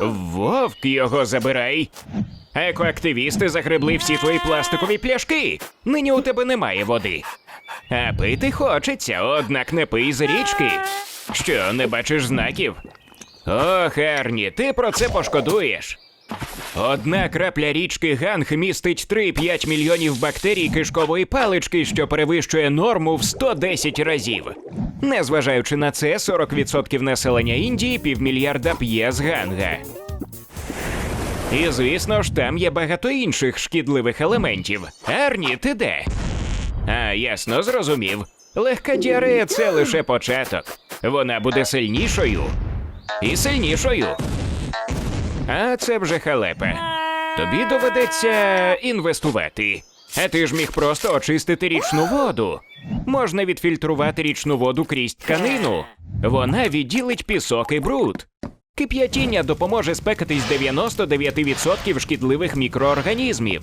Вовк його забирай. Екоактивісти загребли всі твої пластикові пляшки. Нині у тебе немає води. А пити хочеться, однак не пий з річки. Що, не бачиш знаків? Ох, Ерні, ти про це пошкодуєш. Одна крапля річки Ганг містить 3-5 мільйонів бактерій кишкової палички, що перевищує норму в 110 разів. Незважаючи на це, 40% населення Індії півмільярда п'є з ганга. І звісно ж, там є багато інших шкідливих елементів. Арні, ти де? А, ясно, зрозумів. Легка діарея це лише початок. Вона буде сильнішою. І сильнішою. А це вже халепа. Тобі доведеться інвестувати. А ти ж міг просто очистити річну воду. Можна відфільтрувати річну воду крізь тканину. Вона відділить пісок і бруд. Кип'ятіння допоможе спекатись 99% шкідливих мікроорганізмів.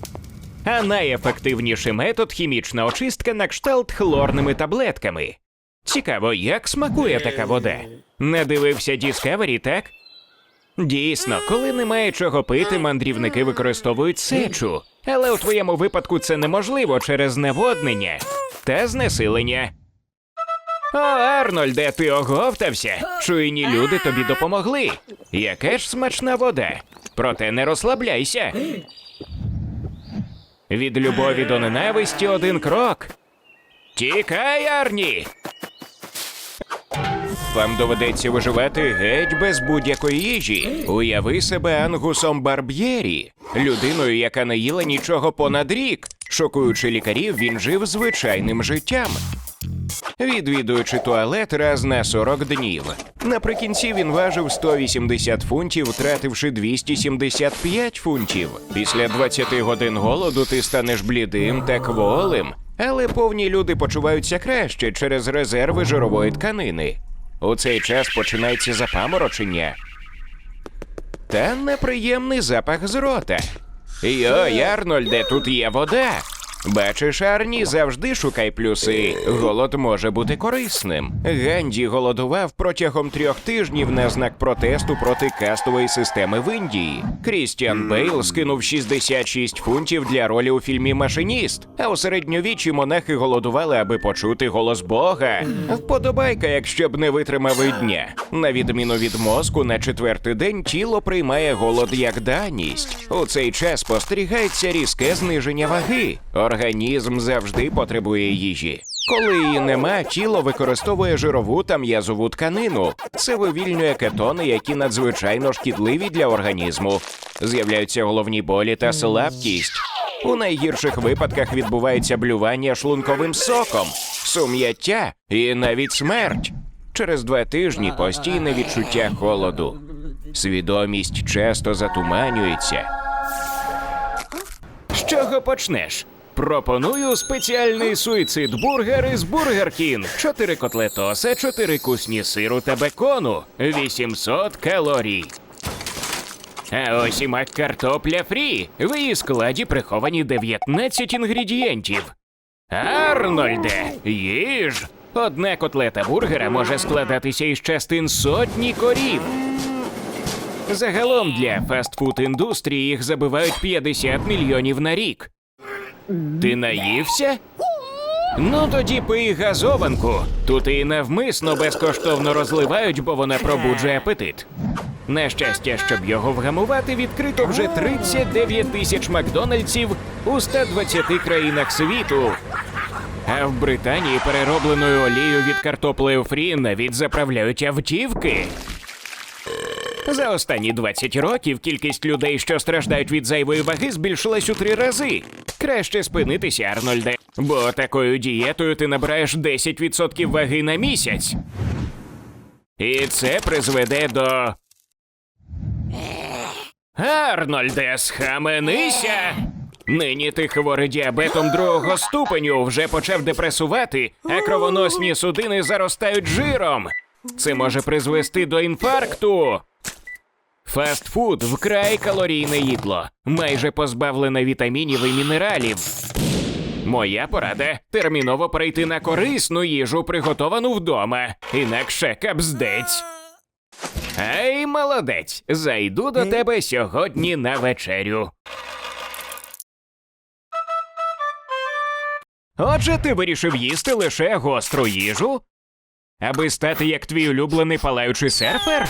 А найефективніший метод хімічна очистка на кшталт хлорними таблетками. Цікаво, як смакує така вода. Не дивився Discovery, так? Дійсно, коли немає чого пити, мандрівники використовують сечу. Але у твоєму випадку це неможливо через зневоднення та знесилення. О, Арнольде, ти оговтався. Чуйні люди тобі допомогли. Яка ж смачна вода. Проте не розслабляйся. Від любові до ненависті один крок. Тікай, Арні! Вам доведеться виживати геть без будь-якої їжі. Уяви себе ангусом Барб'єрі, людиною, яка не їла нічого понад рік. Шокуючи лікарів, він жив звичайним життям. Відвідуючи туалет раз на 40 днів. Наприкінці він важив 180 фунтів, втративши 275 фунтів. Після 20 годин голоду ти станеш блідим та кволим. Але повні люди почуваються краще через резерви жирової тканини. У цей час починається запаморочення та неприємний запах з рота. Йой, Арнольде, тут є вода. Бачиш, Арні, завжди шукай плюси. Голод може бути корисним. Ганді голодував протягом трьох тижнів на знак протесту проти кастової системи в Індії. Крістіан Бейл скинув 66 фунтів для ролі у фільмі Машиніст. А у середньовіччі монахи голодували, аби почути голос Бога. Вподобайка, якщо б не витримав і дня. На відміну від мозку, на четвертий день тіло приймає голод як даність. У цей час спостерігається різке зниження ваги. Організм завжди потребує їжі. Коли її нема, тіло використовує жирову та м'язову тканину. Це вивільнює кетони, які надзвичайно шкідливі для організму. З'являються головні болі та слабкість. У найгірших випадках відбувається блювання шлунковим соком, сум'яття і навіть смерть. Через два тижні постійне відчуття холоду. Свідомість часто затуманюється. З чого почнеш? Пропоную спеціальний суїцид бургер із Бургер Кінг. Чотири котлетоса, чотири кусні сиру та бекону, 800 калорій. А ось і мак картопля фрі. В її складі приховані 19 інгредієнтів. Арнольде, їж! Одна котлета бургера може складатися із частин сотні корів. Загалом для фастфуд індустрії їх забивають 50 мільйонів на рік. Ти наївся? Ну тоді пий газованку. Тут і навмисно безкоштовно розливають, бо вона пробуджує апетит. На щастя, щоб його вгамувати, відкрито вже 39 тисяч Макдональдсів у 120 країнах світу. А в Британії переробленою олією від картоплею фрі навіть заправляють автівки. За останні 20 років кількість людей, що страждають від зайвої ваги, збільшилась у три рази. Краще спинитися, Арнольде, бо такою дієтою ти набираєш 10% ваги на місяць. І це призведе до. Арнольде, схаменися! Нині ти хворий діабетом другого ступеню вже почав депресувати, а кровоносні судини заростають жиром. Це може призвести до інфаркту. Фастфуд вкрай калорійне їдло, майже позбавлене вітамінів і мінералів. Моя порада терміново перейти на корисну їжу, приготовану вдома, інакше капздець. Ей, молодець! Зайду до тебе сьогодні на вечерю. Отже, ти вирішив їсти лише гостру їжу? Аби стати як твій улюблений палаючий серфер?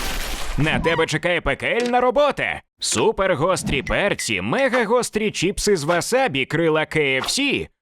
На тебе чекає пекельна робота. Супергострі перці, мегагострі чіпси з васабі, крила KFC.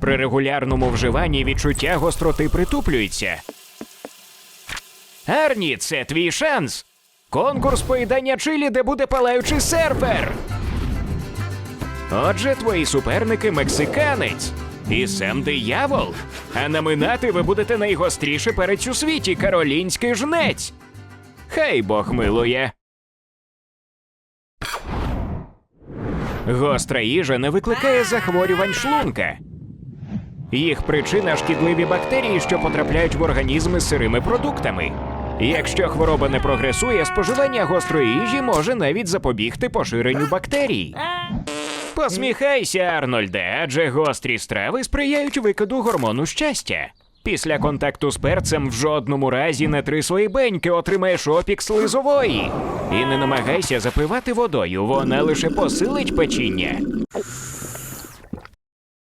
При регулярному вживанні відчуття гостроти притуплюється. Арні, це твій шанс. Конкурс поїдання чилі, де буде палаючий серфер. Отже, твої суперники мексиканець і сам диявол. А наминати ви будете найгостріший перець у світі каролінський жнець. Хай Бог милує. Гостра їжа не викликає захворювань шлунка. Їх причина шкідливі бактерії, що потрапляють в організми з сирими продуктами. Якщо хвороба не прогресує, споживання гострої їжі може навіть запобігти поширенню бактерій. Посміхайся, Арнольде, адже гострі страви сприяють викиду гормону щастя. Після контакту з перцем в жодному разі не три свої беньки отримаєш опік слизової. І не намагайся запивати водою, вона лише посилить печіння.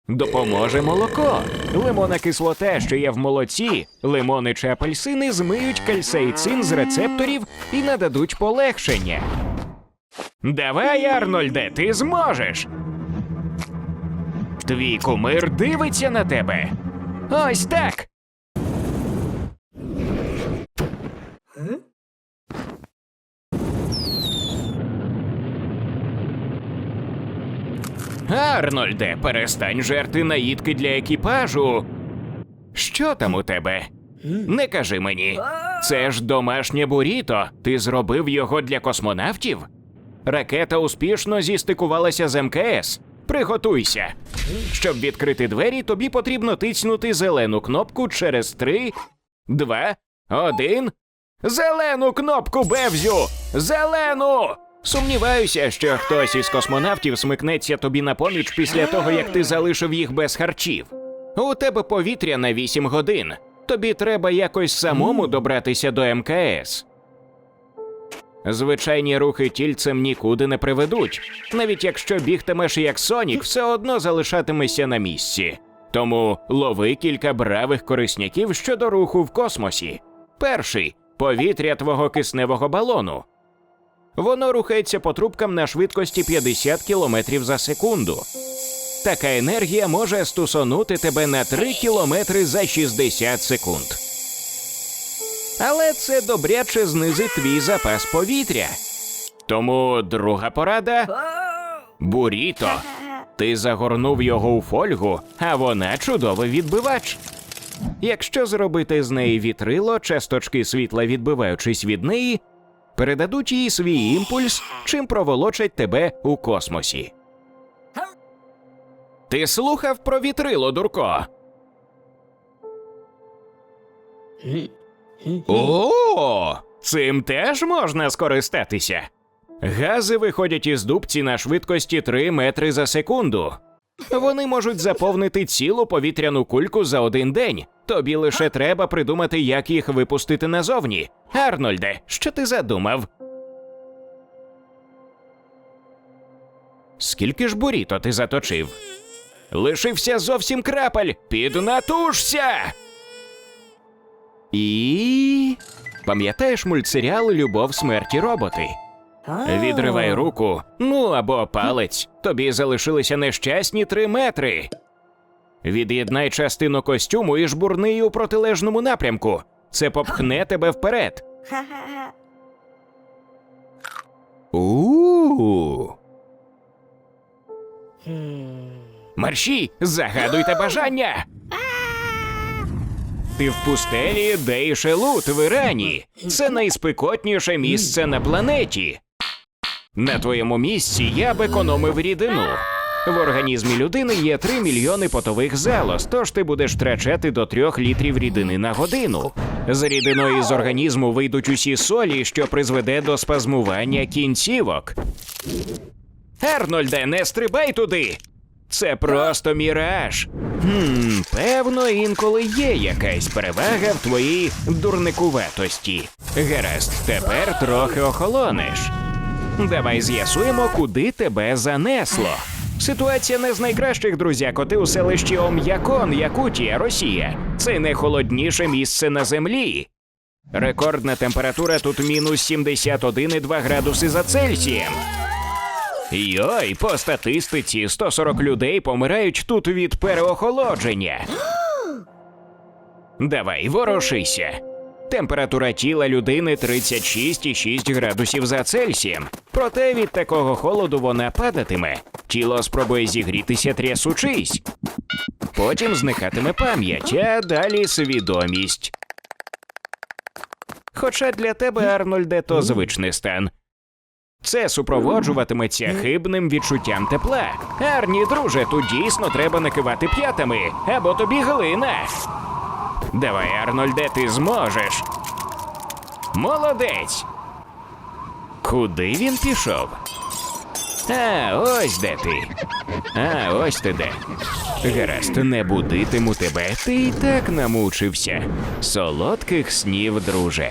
Допоможе молоко. Лимонна кислота, що є в молоці, лимони чи апельсини змиють кальсейцин з рецепторів і нададуть полегшення. Давай, Арнольде, ти зможеш. Твій кумир дивиться на тебе. Ось так. Арнольде, перестань жерти наїдки для екіпажу. Що там у тебе? Не кажи мені. Це ж домашнє буріто. Ти зробив його для космонавтів? Ракета успішно зістикувалася з МКС. Приготуйся. Щоб відкрити двері, тобі потрібно тицнути зелену кнопку через три, два, один. Зелену кнопку Бевзю! Зелену! Сумніваюся, що хтось із космонавтів смикнеться тобі на поміч після того, як ти залишив їх без харчів. У тебе повітря на 8 годин. Тобі треба якось самому добратися до МКС. Звичайні рухи тільцем нікуди не приведуть. Навіть якщо бігтимеш як Сонік, все одно залишатимешся на місці. Тому лови кілька бравих корисняків щодо руху в космосі. Перший повітря твого кисневого балону. Воно рухається по трубкам на швидкості 50 км за секунду. Така енергія може стусонути тебе на 3 км за 60 секунд. Але це добряче знизить твій запас повітря. Тому друга порада буріто. Ти загорнув його у фольгу, а вона чудовий відбивач. Якщо зробити з неї вітрило, часточки світла, відбиваючись від неї, передадуть їй свій імпульс, чим проволочать тебе у космосі. Ти слухав про вітрило, дурко? О, цим теж можна скористатися. Гази виходять із дубці на швидкості 3 метри за секунду. Вони можуть заповнити цілу повітряну кульку за один день. Тобі лише треба придумати, як їх випустити назовні. Арнольде, що ти задумав? Скільки ж буріто ти заточив? Лишився зовсім крапель. Піднатужся. І. Пам'ятаєш мультсеріал Любов смерті роботи? Відривай руку, ну або палець. Тобі залишилися нещасні три метри. Від'єднай частину костюму і жбурни її у протилежному напрямку. Це попхне тебе вперед. У. Марші, загадуйте бажання. Ти в пустелі Дейшелут в Ірані. Це найспекотніше місце на планеті. На твоєму місці я б економив рідину. В організмі людини є 3 мільйони потових залоз, тож ти будеш втрачати до 3 літрів рідини на годину. З рідиною з організму вийдуть усі солі, що призведе до спазмування кінцівок. Арнольде, не стрибай туди! Це просто міраж. Хм, певно, інколи є якась перевага в твоїй дурникуватості. Гаразд, тепер трохи охолонеш. Давай з'ясуємо, куди тебе занесло. Ситуація не з найкращих, друзяко. Ти у селищі Ом'якон, Якутія, Росія. Це найхолодніше місце на землі. Рекордна температура тут мінус 71,2 градуси за Цельсієм. Йой, по статистиці 140 людей помирають тут від переохолодження. Давай, ворушися. Температура тіла людини 36,6 градусів за Цельсієм. Проте від такого холоду вона падатиме. Тіло спробує зігрітися трясучись. Потім зникатиме пам'ять, а далі свідомість. Хоча для тебе, Арнольде, то звичний стан. Це супроводжуватиметься хибним відчуттям тепла. Арні, друже, тут дійсно треба накивати п'ятами, або тобі глина. Давай, Арнольде, ти зможеш. Молодець. Куди він пішов? А, ось де ти. А, ось ти де. Гаразд, не будитиму тебе, ти і так намучився. Солодких снів, друже.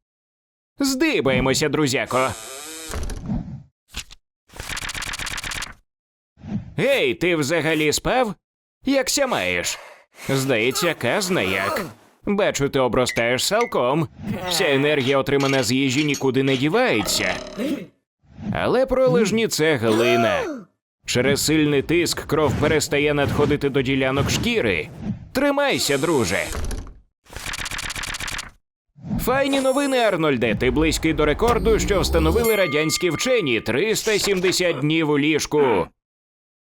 Здибаємося, друзяко. Гей, ти взагалі спав? Якся маєш? Здається, казна як. Бачу, ти обростаєш салком. Вся енергія, отримана з їжі, нікуди не дівається. Але пролежні це глина. Через сильний тиск кров перестає надходити до ділянок шкіри. Тримайся, друже. Файні новини, Арнольде. Ти близький до рекорду, що встановили радянські вчені 370 днів у ліжку.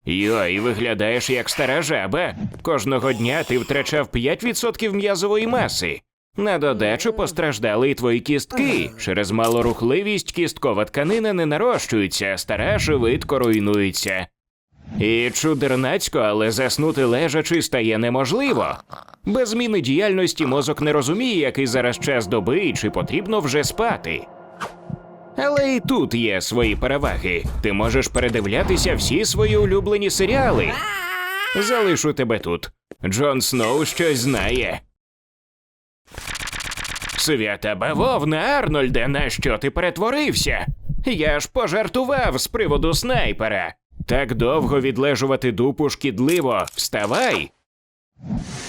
Йой, виглядаєш як стара жаба. Кожного дня ти втрачав 5% м'язової маси. На додачу постраждали і твої кістки. Через малорухливість кісткова тканина не нарощується, стара швидко руйнується. І чудернацько, але заснути лежачи стає неможливо. Без зміни діяльності мозок не розуміє, який зараз час доби і чи потрібно вже спати. Але і тут є свої переваги. Ти можеш передивлятися всі свої улюблені серіали. Залишу тебе тут. Джон Сноу щось знає. Свята бавовна, Арнольде, на що ти перетворився? Я ж пожартував з приводу снайпера. Так довго відлежувати дупу шкідливо. Вставай.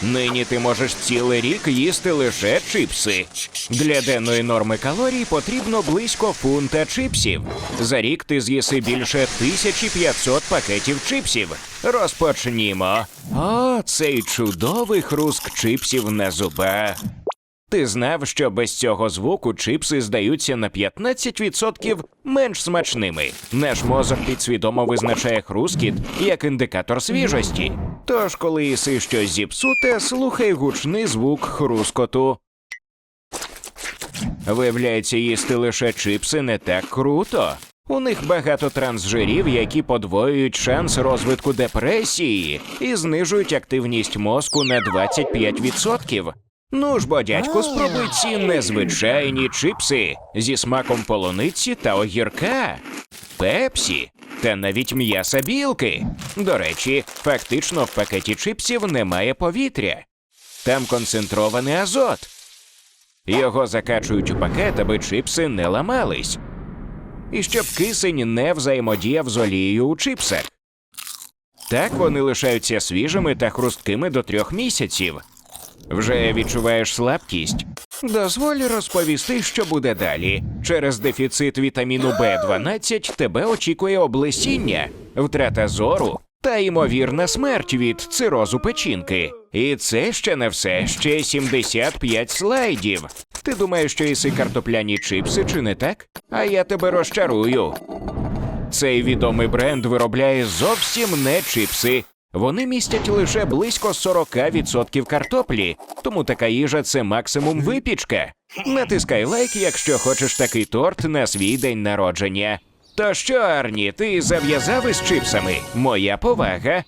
Нині ти можеш цілий рік їсти лише чипси. Для денної норми калорій потрібно близько фунта чипсів. За рік ти з'їси більше 1500 пакетів чипсів. Розпочнімо. О, цей чудовий хруск чипсів на зубах. Ти знав, що без цього звуку чипси здаються на 15% менш смачними. Наш мозок підсвідомо визначає хрускіт як індикатор свіжості. Тож, коли їси щось зіпсуте, слухай гучний звук хрускоту. Виявляється, їсти лише чипси не так круто. У них багато трансжирів, які подвоюють шанс розвитку депресії і знижують активність мозку на 25%. Ну ж бо, дядьку, спробуй ці незвичайні чипси зі смаком полуниці та огірка, пепсі та навіть м'яса білки. До речі, фактично в пакеті чипсів немає повітря. Там концентрований азот. Його закачують у пакет, аби чипси не ламались. І щоб кисень не взаємодіяв з олією у чипсах. Так вони лишаються свіжими та хрусткими до трьох місяців. Вже відчуваєш слабкість? Дозволь розповісти, що буде далі. Через дефіцит вітаміну Б12 тебе очікує облесіння, втрата зору та ймовірна смерть від цирозу печінки. І це ще не все, ще 75 слайдів. Ти думаєш, що їси картопляні чипси, чи не так? А я тебе розчарую. Цей відомий бренд виробляє зовсім не чипси. Вони містять лише близько 40% картоплі, тому така їжа це максимум випічка. Натискай лайк, якщо хочеш такий торт на свій день народження. То що, Арні, ти зав'язав із чипсами? Моя повага.